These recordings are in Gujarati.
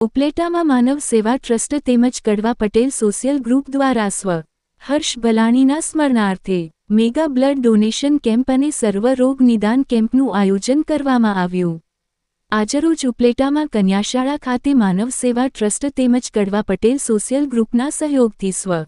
ઉપલેટામાં માનવ સેવા ટ્રસ્ટ તેમજ કડવા પટેલ સોશિયલ ગ્રુપ દ્વારા સ્વ હર્ષ ભલાણીના સ્મરણાર્થે મેગા બ્લડ ડોનેશન કેમ્પ અને સર્વરોગ નિદાન કેમ્પનું આયોજન કરવામાં આવ્યું. આજરોજ ઉપલેટામાં કન્યાશાળા ખાતે માનવ સેવા ટ્રસ્ટ તેમજ કડવા પટેલ સોશિયલ ગ્રુપના સહયોગથી સ્વ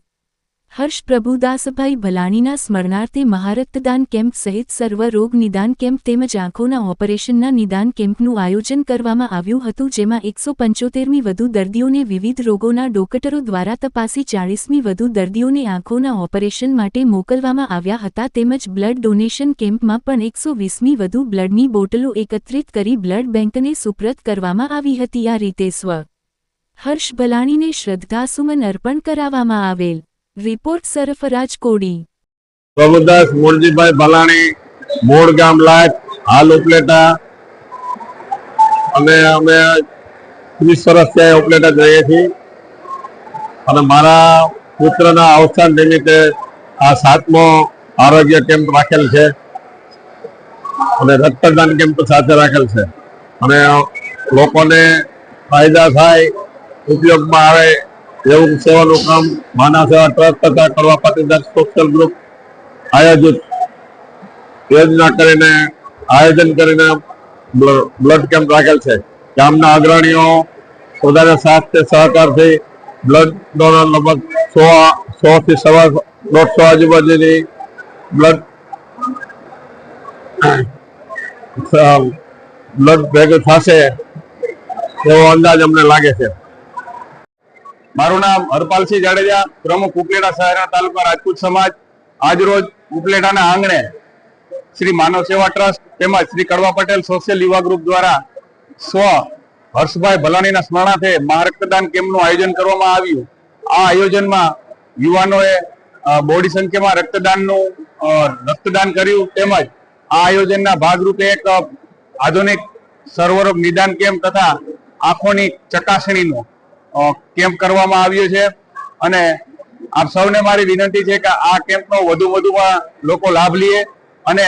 હર્ષ પ્રભુદાસભાઈ ભલાણીના સ્મરણાર્થે મહારક્તદાન કેમ્પ સહિત સર્વ રોગ નિદાન કેમ્પ તેમજ આંખોના ઓપરેશનના નિદાન કેમ્પનું આયોજન કરવામાં આવ્યું હતું, જેમાં એકસો પંચોતેરમી વધુ દર્દીઓને વિવિધ રોગોના ડોક્ટરો દ્વારા તપાસી ચાળીસમી વધુ દર્દીઓને આંખોના ઓપરેશન માટે મોકલવામાં આવ્યા હતા તેમજ બ્લડ ડોનેશન કેમ્પમાં પણ એકસો વીસમી વધુ બ્લડની બોટલો એકત્રિત કરી બ્લડ બેંકને સુપ્રત કરવામાં આવી હતી. આ રીતે સ્વ હર્ષ ભલાણીને શ્રદ્ધાસુમન અર્પણ કરાવવામાં આવેલ. રિપોર્ટ સરફરાજ કોડી. પ્રભુદાસ મૂળજીભાઈ ભલાણી, મૂળ ગામ લાયક, હાલ ઉપલેટા. અને અમે ત્રીસ વર્ષ ત્યાં ઉપલેટા જઈએ છીએ. અને મારા પુત્રના અવસાન નિમિત્તે આ સાતમો આરોગ્ય કેમ્પ રાખેલ છે. અને રક્તદાન કેમ્પ સાથે રાખેલ છે. અને લોકોને ફાયદા થાય, ઉપયોગમાં આવે એવું સેવાનું કામ માના સેવા ટ્રસ્ટ તથા કરવા પાટીદાર સોશિયલ ગ્રુપ આયોજિત. યોજના કરીને આયોજન કરીને બ્લડ કેમ્પ રાખેલ છે. ગામના અગ્રણીઓ પોતાના સાથ સહકારથી બ્લડ ડોનર લગભગ સો સો થી સવા દોઢસો આજુબાજુની બ્લડ બ્લડ ભેગું થશે એવો અંદાજ અમને લાગે છે. મારું નામ હરપાલસિંહ જાડેજા, પ્રમુખ ઉપલેટા શહેરના તાલુકા રાજપૂત સમાજ. આજરોજ ઉપલેટાના આંગણે શ્રી માનવ સેવા ટ્રસ્ટ તેમજ શ્રી કડવા પટેલ સોશિયલ યુવા ગ્રુપ દ્વારા સ્વ હર્ષભાઈ ભલાણીના સ્મરણાર્થે મહારક્તદાન કેમ્પનું આયોજન કરવામાં આવ્યું. આ આયોજનમાં યુવાનોએ બોડી સંખ્યામાં રક્તદાનનું રક્તદાન કર્યું તેમજ આ આયોજનના ભાગરૂપે એક આધુનિક સર્વરોગ નિદાન કેમ્પ તથા આંખોની ચકાસણીનું કેમ્પ કરવામાં આવ્યો છે. અને આપ સૌને મારી વિનંતી છે કે આ કેમ્પનો વધુ વધુમાં લોકો લાભ લે અને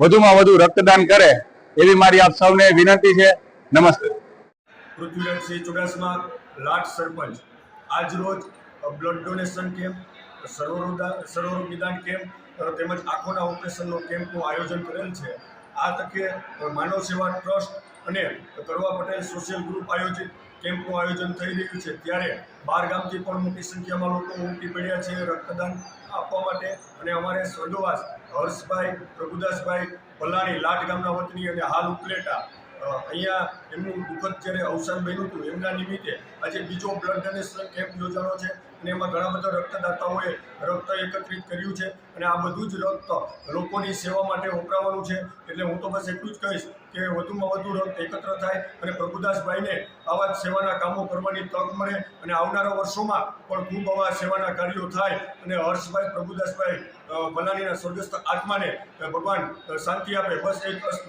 વધુમાં વધુ રક્તદાન કરે એવી મારી આપ સૌને વિનંતી છે. નમસ્તે. પૃથ્વીરાજસિંહ ચુડાસમા, લાટ સરપંચ. આજ રોજ બ્લડ ડોનેશન કેમ્પ સર્વરોગા સર્વરોગ નિદાન કેમ્પ તેમજ આંખોના ઓપરેશનનો કેમ્પનું આયોજન કરેલ છે. આ તકે માનવ સેવા ટ્રસ્ટ અને કરવા પટેલ સોશિયલ ગ્રુપ આયોજિત કેમ્પનું આયોજન થઈ રહ્યું છે. ત્યારે બાર ગામથી પણ મોટી સંખ્યામાં લોકો ઉમટી પડ્યા છે રક્તદાન આપવા માટે. અને અમારે સ્વર્ગવાસ હર્ષભાઈ પ્રભુદાસભાઈ ભલાણી લાટ ગામના વતની અને હાલ ઉપલેટા અહીંયા એમનું દુઃખદ જ્યારે અવસાન બન્યું હતું, એમના નિમિત્તે આજે બીજો બ્લડ ડોનેશન કેમ્પ યોજાનો છે અને એમાં ઘણા બધા રક્તદાતાઓએ રક્ત એકત્રિત કર્યું છે અને આ બધું જ રક્ત લોકોની સેવા માટે વપરાવાનું છે. એટલે હું તો બસ એટલું જ કહીશ કે વધુમાં વધુ રક્ત એકત્ર થાય અને પ્રભુદાસભાઈને આવા સેવાના કામો કરવાની તક મળે અને આવનારા વર્ષોમાં પણ ખૂબ આવા સેવાના કાર્યો થાય અને હર્ષભાઈ પ્રભુદાસભાઈ બનાનીના સ્વર્ગસ્થ આત્માને ભગવાન શાંતિ આપે. બસ એક વસ્તુ.